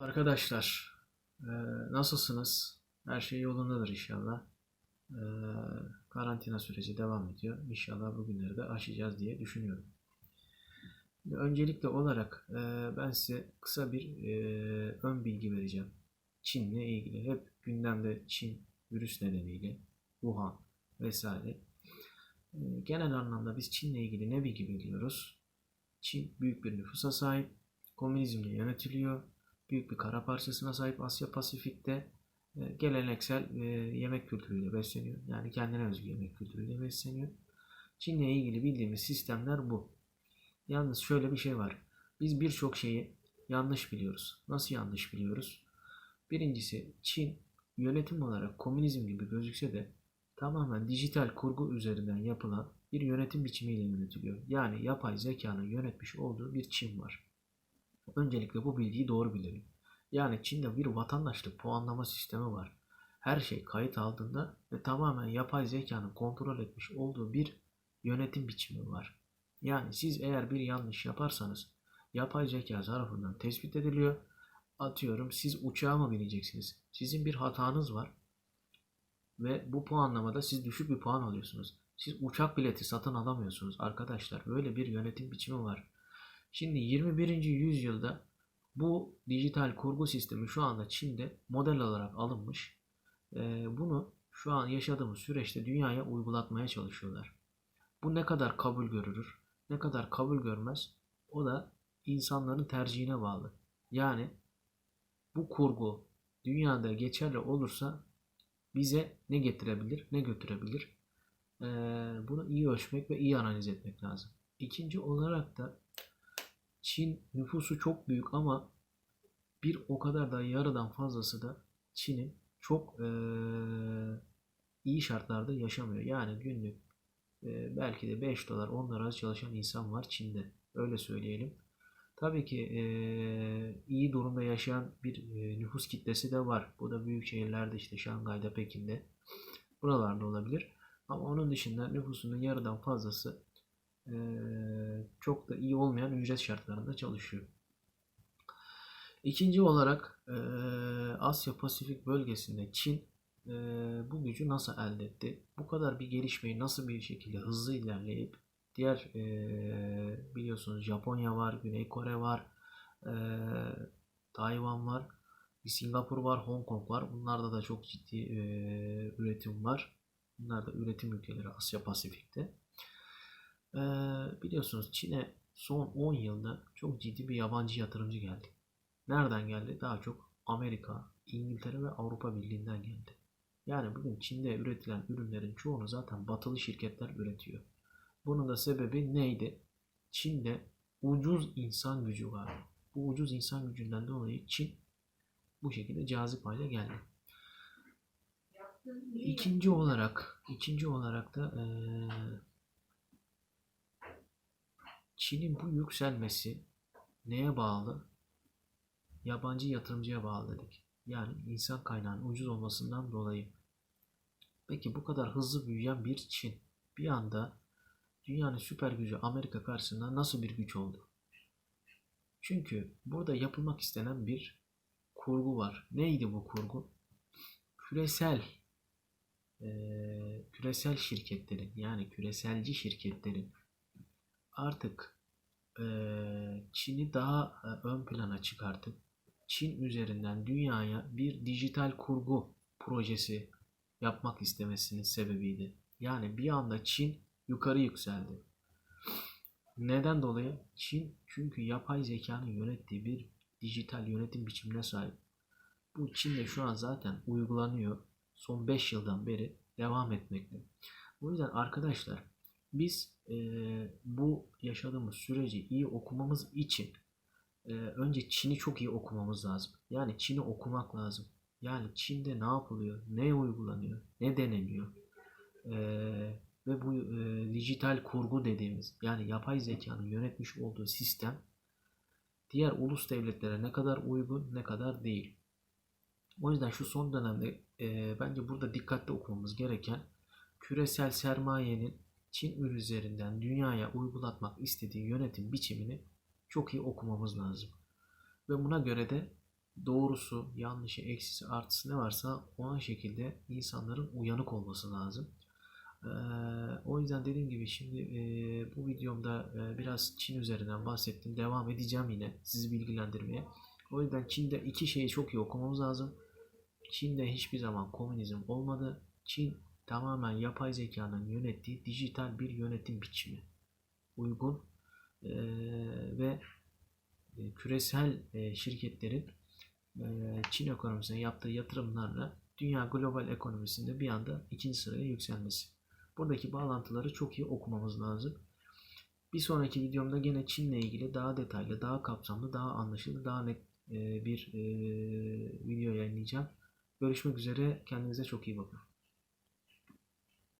Arkadaşlar, e, nasılsınız? Her şey yolundadır inşallah. E, karantina süreci devam ediyor. İnşallah bugünleri de aşacağız diye düşünüyorum. Öncelikle olarak e, ben size kısa bir ön bilgi vereceğim. Çin'le ilgili. Hep gündemde Çin virüs nedeniyle, Wuhan vesaire. Genel anlamda biz Çin'le ilgili ne bilgi biliyoruz? Çin büyük bir nüfusa sahip, komünizmle yönetiliyor, büyük bir kara parçasına sahip Asya Pasifik'te e, geleneksel e, yemek kültürüyle besleniyor. Yani kendine özgü yemek kültürüyle besleniyor. Çin'le ilgili bildiğimiz sistemler bu. Yalnız şöyle bir şey var. Biz birçok şeyi yanlış biliyoruz. Nasıl yanlış biliyoruz? Birincisi Çin yönetim olarak komünizm gibi gözükse de tamamen dijital kurgu üzerinden yapılan bir yönetim biçimiyle yönetiliyor. Yani yapay zekanın yönetmiş olduğu bir Çin var. Öncelikle bu bilgiyi doğru bilelim. Yani Çin'de bir vatandaşlık puanlama sistemi var. Her şey kayıt altında ve tamamen yapay zekanın kontrol etmiş olduğu bir yönetim biçimi var. Yani siz eğer bir yanlış yaparsanız yapay zeka tarafından tespit ediliyor. Atıyorum siz uçağa mı bineceksiniz? Sizin bir hatanız var ve bu puanlamada siz düşük bir puan alıyorsunuz. Siz uçak bileti satın alamıyorsunuz arkadaşlar. Böyle bir yönetim biçimi var. Şimdi 21. yüzyılda bu dijital kurgu sistemi şu anda Çin'de model olarak alınmış. Ee, bunu şu an yaşadığımız süreçte dünyaya uygulatmaya çalışıyorlar. Bu ne kadar kabul görür, ne kadar kabul görmez o da insanların tercihine bağlı. Yani bu kurgu dünyada geçerli olursa bize ne getirebilir, ne götürebilir? Ee, bunu iyi ölçmek ve iyi analiz etmek lazım. İkinci olarak da Çin nüfusu çok büyük ama bir o kadar da yarıdan fazlası da Çin'in çok eee, iyi şartlarda yaşamıyor. Yani günlük eee, belki de 5 dolar 10 dolar çalışan insan var Çin'de. Öyle söyleyelim. Tabii ki eee, iyi durumda yaşayan bir eee, nüfus kitlesi de var. Bu da büyük şehirlerde işte Şangay'da, Pekin'de buralarda olabilir. Ama onun dışında nüfusunun yarıdan fazlası çok da iyi olmayan ücret şartlarında çalışıyor. İkinci olarak eee, Asya Pasifik bölgesinde Çin eee, bu gücü nasıl elde etti? Bu kadar bir gelişmeyi nasıl bir şekilde hızlı ilerleyip diğer eee, biliyorsunuz Japonya var, Güney Kore var, Tayvan var, Singapur var, Hong Kong var. Bunlarda da çok ciddi üretim var. Bunlar da üretim ülkeleri Asya Pasifik'te. Ee, biliyorsunuz Çin'e son 10 yılda çok ciddi bir yabancı yatırımcı geldi. Nereden geldi? Daha çok Amerika, İngiltere ve Avrupa Birliği'nden geldi. Yani bugün Çin'de üretilen ürünlerin çoğunu zaten batılı şirketler üretiyor. Bunun da sebebi neydi? Çin'de ucuz insan gücü var. Bu ucuz insan gücünden dolayı Çin bu şekilde cazip hale geldi. İkinci olarak, ikinci olarak da eee Çin'in bu yükselmesi neye bağlı? Yabancı yatırımcıya bağlı dedik. Yani insan kaynağının ucuz olmasından dolayı. Peki bu kadar hızlı büyüyen bir Çin bir anda dünyanın süper gücü Amerika karşısında nasıl bir güç oldu? Çünkü burada yapılmak istenen bir kurgu var. Neydi bu kurgu? Küresel eee, küresel şirketlerin yani küreselci şirketlerin artık eee, Çin'i daha e, ön plana çıkartıp Çin üzerinden dünyaya bir dijital kurgu projesi yapmak istemesinin sebebiydi. Yani bir anda Çin yukarı yükseldi. Neden dolayı? Çin çünkü yapay zekanın yönettiği bir dijital yönetim biçimine sahip. Bu Çin'de şu an zaten uygulanıyor. Son 5 yıldan beri devam etmekte. O yüzden arkadaşlar biz eee, bu yaşadığımız süreci iyi okumamız için eee, önce Çin'i çok iyi okumamız lazım. Yani Çin'i okumak lazım. Yani Çin'de ne yapılıyor, ne uygulanıyor, ne deneniyor. Eee, ve bu eee, dijital kurgu dediğimiz yani yapay zekanın yönetmiş olduğu sistem diğer ulus devletlere ne kadar uygun ne kadar değil. O yüzden şu son dönemde eee, bence burada dikkatli okumamız gereken küresel sermayenin Çin üzerinden dünyaya uygulatmak istediği yönetim biçimini çok iyi okumamız lazım. Ve buna göre de doğrusu, yanlışı, eksisi, artısı ne varsa ona şekilde insanların uyanık olması lazım. Ee, o yüzden dediğim gibi şimdi e, bu videomda e, biraz Çin üzerinden bahsettim. Devam edeceğim yine sizi bilgilendirmeye. O yüzden Çin'de iki şeyi çok iyi okumamız lazım. Çin'de hiçbir zaman komünizm olmadı. Çin tamamen yapay zekanın yönettiği dijital bir yönetim biçimi. Uygun e, ve küresel e, şirketlerin e, Çin ekonomisine yaptığı yatırımlarla dünya global ekonomisinde bir anda ikinci sıraya yükselmesi. Buradaki bağlantıları çok iyi okumamız lazım. Bir sonraki videomda gene Çin'le ilgili daha detaylı, daha kapsamlı, daha anlaşılır, daha net bir video yayınlayacağım. Görüşmek üzere. Kendinize çok iyi bakın.